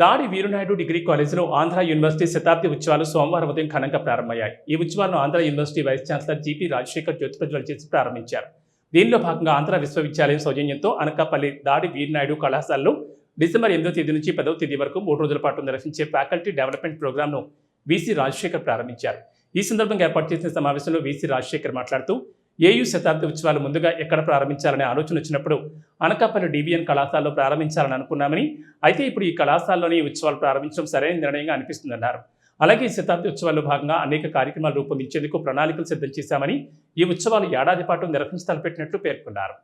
దాడి వీరునాయుడు డిగ్రీ కాలేజీలో ఆంధ్ర యూనివర్సిటీ శతాబ్ది ఉత్సవాలు సోమవారం ఉదయం ఘనంగా ప్రారంభమయ్యాయి. ఈ ఉత్సవాలను Andhra university vice chancellor GP Rajasekhar జ్యోతిప్రజ్వల చేసి ప్రారంభించారు. దీనిలో భాగంగా ఆంధ్ర విశ్వవిద్యాలయం సౌజన్యంతో అనకాపల్లి దాడి వీరునాయుడు కళాశాలలో డిసెంబర్ ఎనిమిదో తేదీ నుంచి పదవ తేదీ వరకు మూడు రోజుల పాటు నిర్వహించే ఫ్యాకల్టీ డెవలప్మెంట్ ప్రోగ్రామ్ను వీసీ రాజశేఖర్ ప్రారంభించారు. ఈ సందర్భంగా ఏర్పాటు చేసిన సమావేశంలో వీసీ రాజశేఖర్ మాట్లాడుతూ ఏయూ శతాబ్ది ఉత్సవాలు ముందుగా ఎక్కడ ప్రారంభించాలనే ఆలోచన వచ్చినప్పుడు అనకాపల్లి డివిఎన్ కళాశాలలో ప్రారంభించాలని అనుకున్నామని అయితే ఇప్పుడు ఈ కళాశాలలోని ఈ ఉత్సవాలు ప్రారంభించడం సరైన నిర్ణయంగా అనిపిస్తుందన్నారు. అలాగే శతాబ్ది ఉత్సవాల్లో భాగంగా అనేక కార్యక్రమాలు రూపొందించేందుకు ప్రణాళికలు సిద్ధం చేశామని ఈ ఉత్సవాలు ఏడాది పాటు నిర్వహించి తలపెట్టినట్లు పేర్కొన్నారు.